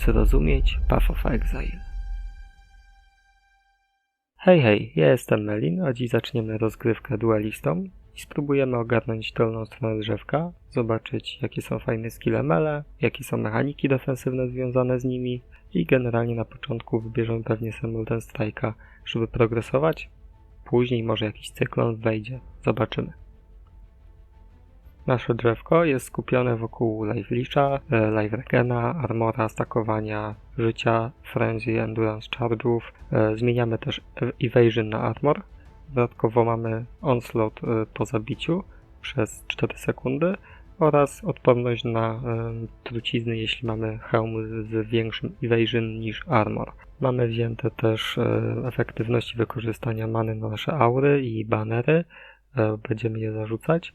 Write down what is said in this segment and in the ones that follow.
zrozumieć Path of Exile. Hej, hej, ja jestem Melin, a dziś zaczniemy rozgrywkę duelistą i spróbujemy ogarnąć dolną stronę drzewka, zobaczyć jakie są fajne skille mele, jakie są mechaniki defensywne związane z nimi i generalnie na początku wybierzemy pewnie Simultan Strike'a, żeby progresować, później może jakiś cyklon wejdzie, zobaczymy. Nasze drzewko jest skupione wokół life leasha, e, life regena, armora, stakowania życia, frenzy, endurance charge'ów. E, zmieniamy też evasion na armor. Dodatkowo mamy onslaught e, po zabiciu przez 4 sekundy oraz odporność na trucizny, jeśli mamy hełm z większym evasion niż armor. Mamy wzięte też efektywności wykorzystania many na nasze aury i banery. Będziemy je zarzucać.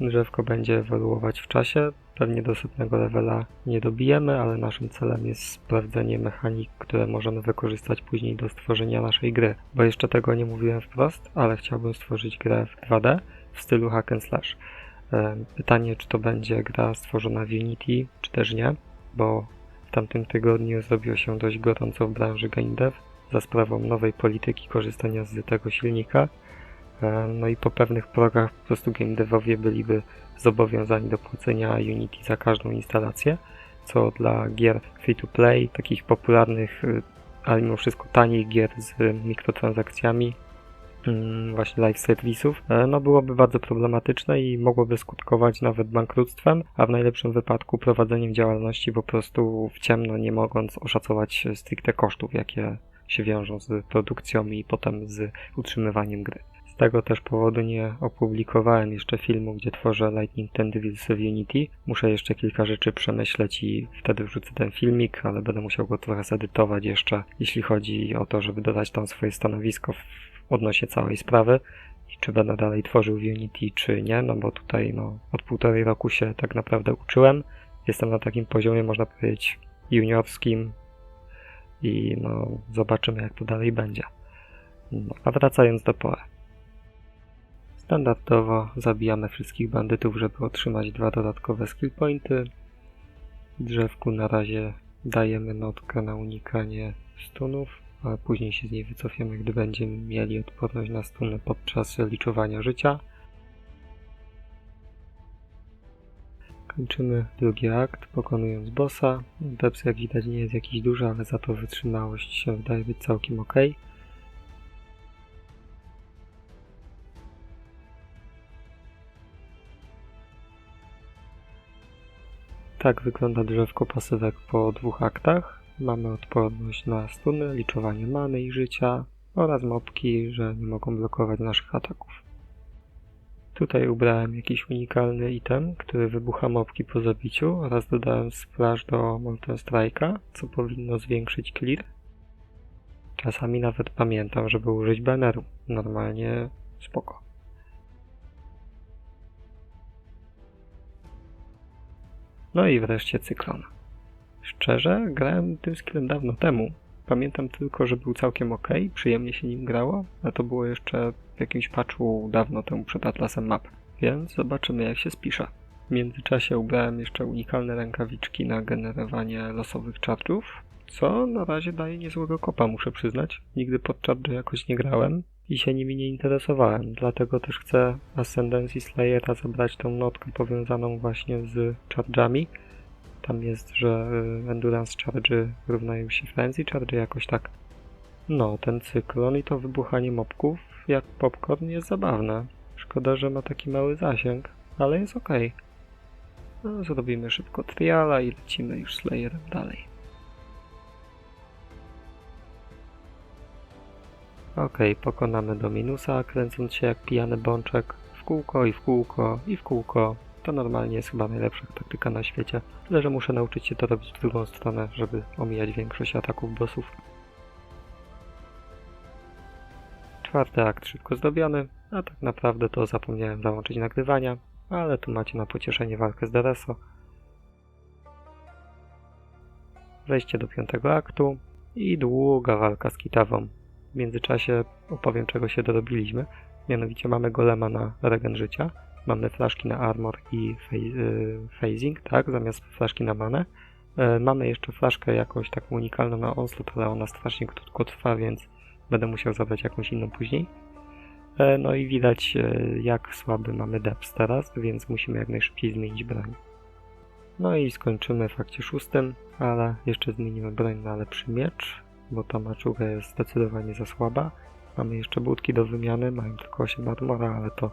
Drzewko będzie ewoluować w czasie. Pewnie do setnego levela nie dobijemy, ale naszym celem jest sprawdzenie mechanik, które możemy wykorzystać później do stworzenia naszej gry. Bo jeszcze tego nie mówiłem wprost, ale chciałbym stworzyć grę w 2D w stylu hack and slash. Pytanie, czy to będzie gra stworzona w Unity, czy też nie, bo w tamtym tygodniu zrobiło się dość gorąco w branży game dev za sprawą nowej polityki korzystania z tego silnika E, no i po pewnych progach po prostu game devowie byliby zobowiązani do płacenia Unity za każdą instalację, co dla gier free to play, takich popularnych, y, ale mimo wszystko tanich gier z mikrotransakcjami, mm, właśnie live serwisów, e, no byłoby bardzo problematyczne i mogłoby skutkować nawet bankructwem, a w najlepszym wypadku prowadzeniem działalności po prostu w ciemno, nie mogąc oszacować stricte kosztów, jakie się wiążą z produkcją i potem z utrzymywaniem gry tego też powodu nie opublikowałem jeszcze filmu, gdzie tworzę Lightning Tendrils w Unity. Muszę jeszcze kilka rzeczy przemyśleć i wtedy wrzucę ten filmik, ale będę musiał go trochę zedytować jeszcze, jeśli chodzi o to, żeby dodać tam swoje stanowisko odnośnie całej sprawy i czy będę dalej tworzył w Unity, czy nie, no bo tutaj no, od półtorej roku się tak naprawdę uczyłem. Jestem na takim poziomie, można powiedzieć, juniorskim i no, zobaczymy jak to dalej będzie. No, a wracając do PoE. Standardowo zabijamy wszystkich bandytów, żeby otrzymać dwa dodatkowe skill pointy. Drzewku na razie dajemy notkę na unikanie stunów, a później się z niej wycofiemy, gdy będziemy mieli odporność na stuny podczas liczowania życia. Kończymy drugi akt, pokonując bossa. Deps jak widać nie jest jakiś duży, ale za to wytrzymałość się wydaje być całkiem ok. Tak wygląda drzewko pasywek po dwóch aktach. Mamy odporność na stuny, liczowanie many i życia oraz mopki, że nie mogą blokować naszych ataków. Tutaj ubrałem jakiś unikalny item, który wybucha mopki po zabiciu oraz dodałem splash do Molten Strike'a, co powinno zwiększyć clear. Czasami nawet pamiętam, żeby użyć banneru. Normalnie spoko. No i wreszcie cyklon. Szczerze, grałem tym skillem dawno temu. Pamiętam tylko, że był całkiem ok, przyjemnie się nim grało, a to było jeszcze w jakimś patchu dawno temu przed Atlasem Map, więc zobaczymy jak się spisze. W międzyczasie ubrałem jeszcze unikalne rękawiczki na generowanie losowych charge'ów, co na razie daje niezłego kopa, muszę przyznać. Nigdy pod charge jakoś nie grałem, i się nimi nie interesowałem. Dlatego też chcę Ascendancy Slayera zabrać tą notkę powiązaną właśnie z charge'ami. Tam jest, że y, Endurance Charge równają się Frenzy Charge jakoś tak. No, ten cyklon i to wybuchanie mobków jak popcorn jest zabawne. Szkoda, że ma taki mały zasięg, ale jest ok. No, zrobimy szybko triala i lecimy już Slayerem dalej. Okay, pokonamy do minusa, kręcąc się jak pijany bączek w kółko i w kółko i w kółko. To normalnie jest chyba najlepsza taktyka na świecie, tyle że muszę nauczyć się to robić w drugą stronę, żeby omijać większość ataków bossów. Czwarty akt szybko zrobiony, a tak naprawdę to zapomniałem załączyć nagrywania, ale tu macie na pocieszenie walkę z Dereso. Wejście do piątego aktu i długa walka z Kitawą. W międzyczasie opowiem czego się dorobiliśmy. Mianowicie mamy golema na regen życia, mamy flaszki na armor i y, phasing, tak, zamiast flaszki na manę. E, Mamy jeszcze flaszkę jakąś taką unikalną na Onslaught, ale ona strasznie krótko trwa, więc będę musiał zabrać jakąś inną później. E, No i widać e, jak słaby mamy depth teraz, więc musimy jak najszybciej zmienić broń. No i skończymy w akcie szóstym, ale jeszcze zmienimy broń na lepszy miecz, bo ta maczuga jest zdecydowanie za słaba. Mamy jeszcze budki do wymiany, mają tylko 8 armora, ale to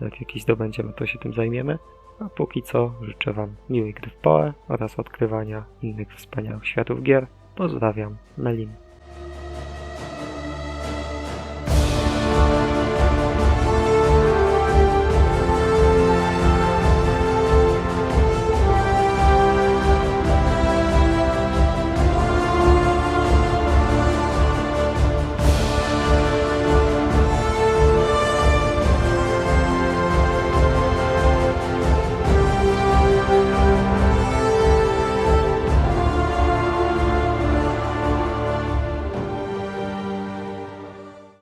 jak jakieś zdobędziemy, to się tym zajmiemy. A póki co życzę Wam miłej gry w PoE oraz odkrywania innych wspaniałych światów gier. Pozdrawiam, Melin.